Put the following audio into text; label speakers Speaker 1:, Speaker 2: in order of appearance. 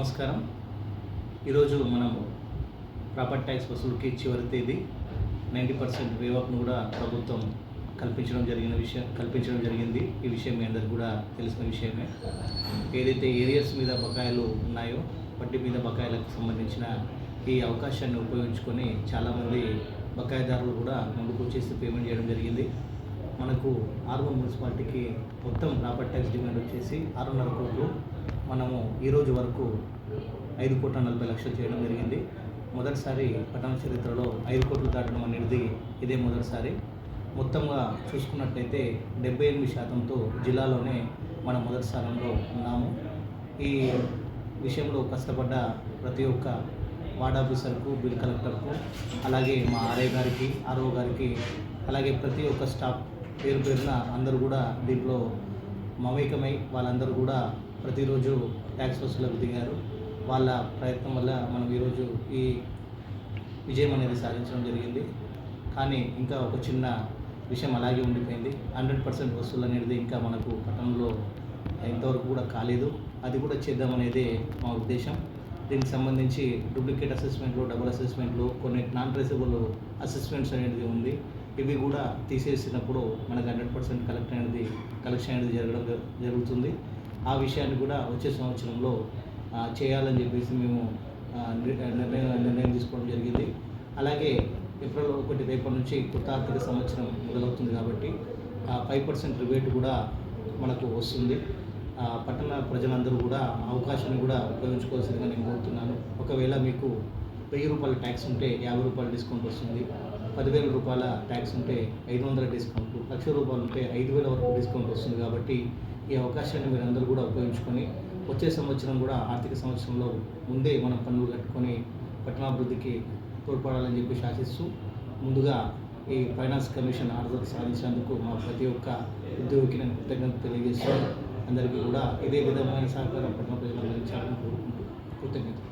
Speaker 1: నమస్కారం. ఈరోజు మనం ప్రాపర్టీ ట్యాక్స్ వసూలుకి చివరి తేదీ నైంటీ పర్సెంట్ వేవప్ను కూడా ప్రభుత్వం కల్పించడం జరిగిన విషయం కల్పించడం జరిగింది. ఈ విషయం మీ అందరికి కూడా తెలిసిన విషయమే. ఏదైతే ఏరియాస్ మీద బకాయిలు ఉన్నాయో వడ్డీ మీద బకాయిలకు సంబంధించిన ఈ అవకాశాన్ని ఉపయోగించుకొని చాలామంది బకాయిదారులు కూడా ముందుకు వచ్చేసి పేమెంట్ చేయడం జరిగింది. మనకు ఆర్మూర్ మున్సిపాలిటీకి మొత్తం ప్రాపర్టీ ట్యాక్స్ డిమాండ్ వచ్చేసి ఆరున్నర కోట్లు. మనము ఈరోజు వరకు ఐదు కోట్ల నలభై లక్షలు చేయడం జరిగింది. మొదటిసారి పట్టణ చరిత్రలో ఐదు కోట్లు దాటడం అనేది ఇదే మొదటిసారి. మొత్తంగా చూసుకున్నట్లయితే డెబ్బై ఎనిమిది శాతంతో జిల్లాలోనే మనం మొదటి స్థానంలో ఉన్నాము. ఈ విషయంలో కష్టపడ్డ ప్రతి ఒక్క వార్డ్ ఆఫీసర్కు బిల్ కలెక్టర్కు అలాగే మా ఆర్ఐ గారికి ఆర్ఓ గారికి అలాగే ప్రతి ఒక్క స్టాఫ్ పేరు పేరున అందరూ కూడా దీంట్లో మమేకమై వాళ్ళందరూ కూడా ప్రతిరోజు ట్యాక్స్ వసూలకు దిగారు. వాళ్ళ ప్రయత్నం వల్ల మనం ఈరోజు ఈ విజయం అనేది సాధించడం జరిగింది. కానీ ఇంకా ఒక చిన్న విషయం అలాగే ఉండిపోయింది. హండ్రెడ్ పర్సెంట్ వసూలు అనేది ఇంకా మనకు పట్టణంలో ఇంతవరకు కూడా కాలేదు. అది కూడా చేద్దామనేదే మా ఉద్దేశం. దీనికి సంబంధించి డూప్లికేట్ అసెస్మెంట్లు డబుల్ అసెస్మెంట్లు కొన్ని నాన్ ట్రేసబుల్ అసెస్మెంట్స్ అనేది ఉంది. ఇవి కూడా తీసేసినప్పుడు మనకు హండ్రెడ్ పర్సెంట్ కలెక్ట్ అనేది కలెక్షన్ అనేది జరగడం జ- జరుగుతుంది. ఆ విషయాన్ని కూడా వచ్చే సంవత్సరంలో చేయాలని చెప్పేసి మేము నిర్- నిర్ణయం నిర్ణయం తీసుకోవడం జరిగింది. అలాగే ఏప్రిల్ ఒకటి రేపటి నుంచి కొత్త ఆర్థిక సంవత్సరం మొదలవుతుంది కాబట్టి ఫైవ్ పర్సెంట్ రిబేట్ కూడా మనకు వస్తుంది. ఆ, పట్టణ ప్రజలందరూ కూడా అవకాశాన్ని కూడా ఉపయోగించుకోవాల్సిందిగా నేను కోరుతున్నాను. ఒకవేళ మీకు వెయ్యి రూపాయల ట్యాక్స్ ఉంటే యాభై రూపాయల డిస్కౌంట్ వస్తుంది. పదివేల రూపాయల ట్యాక్స్ ఉంటే ఐదు వందల డిస్కౌంట్. లక్ష రూపాయలు ఉంటే ఐదు వేల వరకు డిస్కౌంట్ వస్తుంది కాబట్టి ఈ అవకాశాన్ని మీరు అందరూ కూడా ఉపయోగించుకొని వచ్చే సంవత్సరం కూడా ఆర్థిక సంవత్సరంలో ముందే మనం పనులు కట్టుకొని పట్టణాభివృద్ధికి తోడ్పడాలని చెప్పి ఆశిస్తూ ముందుగా ఈ ఫైనాన్స్ కమిషన్ ఆర్డర్ సాధించినందుకు మా ప్రతి ఒక్క ఉద్యోగికి నేను కృతజ్ఞత తెలియజేస్తూ అందరికీ కూడా ఇదే విధమైన సహకారం పట్టణ ప్రజలు అందించాలని కోరుకుంటూ కృతజ్ఞతలు.